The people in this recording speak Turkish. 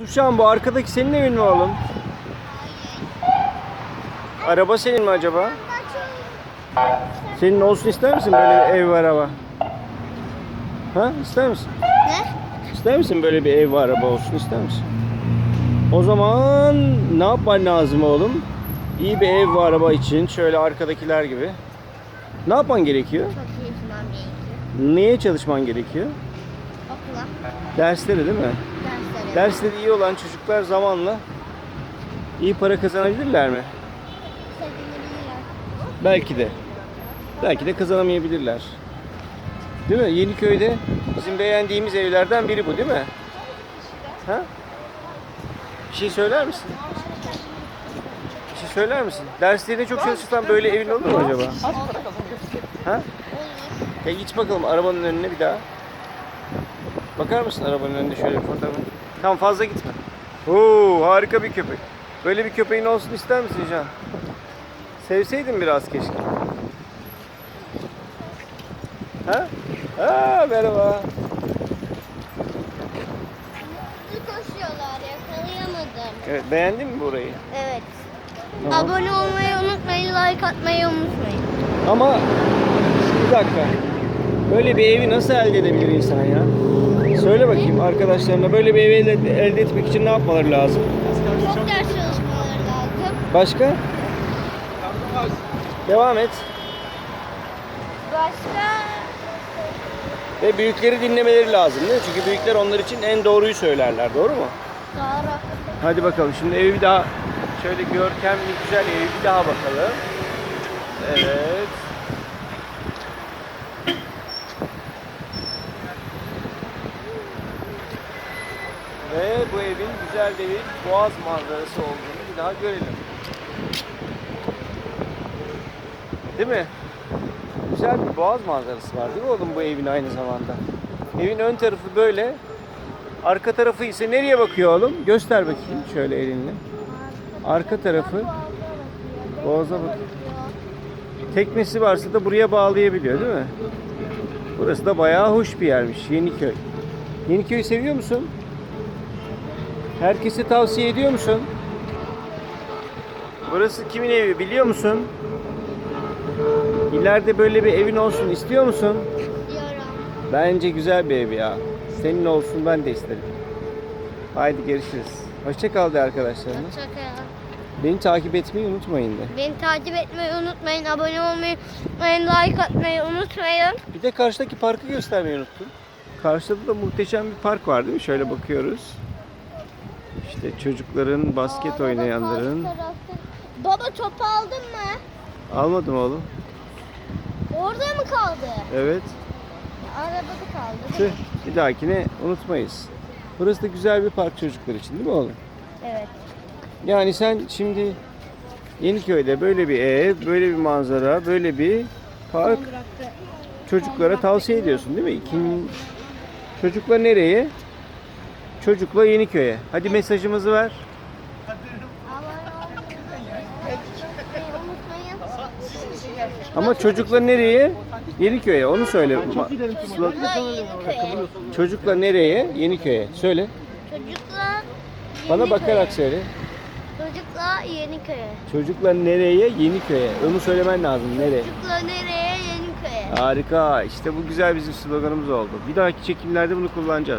Tuşan bu arkadaki senin evin mi oğlum? Araba senin mi acaba? Senin olsun ister misin böyle bir ev ve araba? Ha ister misin? Ne? İster misin böyle bir ev ve araba olsun ister misin? O zaman ne yapman lazım oğlum? İyi bir ev ve araba için şöyle arkadakiler gibi. Ne yapman gerekiyor? Çok tutmam gerekiyor. Neye çalışman gerekiyor? Okula, Dersleri değil mi? derslere. Dersleri iyi olan çocuklar zamanla iyi para kazanabilirler mi? Belki de. Belki de kazanamayabilirler. Değil mi? Yeniköy'de bizim beğendiğimiz evlerden biri bu değil mi? Ha? Bir şey söyler misin? Bir şey söyler misin? Derslerine çok çalışırsan böyle evin olur mu acaba? Ha? Ya geç bakalım arabanın önüne bir daha. Bakar mısın arabanın önünde şöyle bir fotoğrafı? Tamam fazla gitme. Oo harika bir köpek. Böyle bir köpeğin olsun ister misin Can? Sevseydin biraz keşke. Ha? Aa, merhaba. Hızlı koşuyorlar, yakalayamadım. Evet, beğendin mi burayı? Evet. Tamam. Abone olmayı unutmayın, like atmayı unutmayın. Ama bir dakika. Böyle bir evi nasıl elde edebilir insan ya? Söyle bakayım arkadaşlarına böyle bir evi elde, elde etmek için ne yapmaları lazım? Çok ders çalışmaları lazım. Başka? Devam et. Başka Ve büyükleri dinlemeleri lazım değil mi? Çünkü büyükler onlar için en doğruyu söylerler. Doğru mu? Doğru. Hadi bakalım şimdi evi bir daha şöyle görkemli güzel evi bir daha bakalım. Evet. Ve bu evin güzel bir boğaz manzarası olduğunu bir daha görelim. Değil mi? Güzel bir boğaz manzarası var değil mi oğlum bu evin aynı zamanda? Evin ön tarafı böyle. Arka tarafı ise nereye bakıyor oğlum? Göster bakayım şöyle elinle. Arka tarafı boğaza bakıyor. Teknesi varsa da buraya bağlayabiliyor değil mi? Burası da bayağı hoş bir yermiş Yeniköy. Yeniköy'ü seviyor musun? Herkese tavsiye ediyor musun? Burası kimin evi biliyor musun? İleride böyle bir evin olsun istiyor musun? Diyorum. Bence güzel bir ev ya. Senin olsun ben de isterim. Haydi görüşürüz. Hoşça kal de arkadaşlarına. Hoşçakalın. Beni takip etmeyi unutmayın de. Beni takip etmeyi unutmayın, abone olmayı unutmayın, like atmayı unutmayın. Bir de karşıdaki parkı göstermeyi unuttum. Karşıda da muhteşem bir park var değil mi? Şöyle bakıyoruz. İşte çocukların, basket Aa, oynayanların. baba, Baba topu aldın mı? Almadım oğlum. Orada mı kaldı? Evet. Arabada kaldı. Tüh, bir dahakine unutmayız. Burası da güzel bir park çocuklar için değil mi oğlum? Evet. Yani sen şimdi Yeniköy'de böyle bir ev, böyle bir manzara, böyle bir park çocuklara tavsiye ediyorsun değil mi? İkin... Çocukla nereye? Çocukla Yeniköy'e. Hadi mesajımızı ver. Ama çocukla nereye? Yeniköy'e. Onu söyle. Yeniköy'e. Çocukla nereye? Yeniköy'e. Söyle. Çocukla Bana bakarak söyle. Çocukla Yeniköy'e. Çocukla nereye? Yeniköy'e. Onu söylemen lazım. Nereye? Çocukla nereye? Yeniköy'e. Harika. İşte bu güzel bizim sloganımız oldu. Bir dahaki çekimlerde bunu kullanacağız.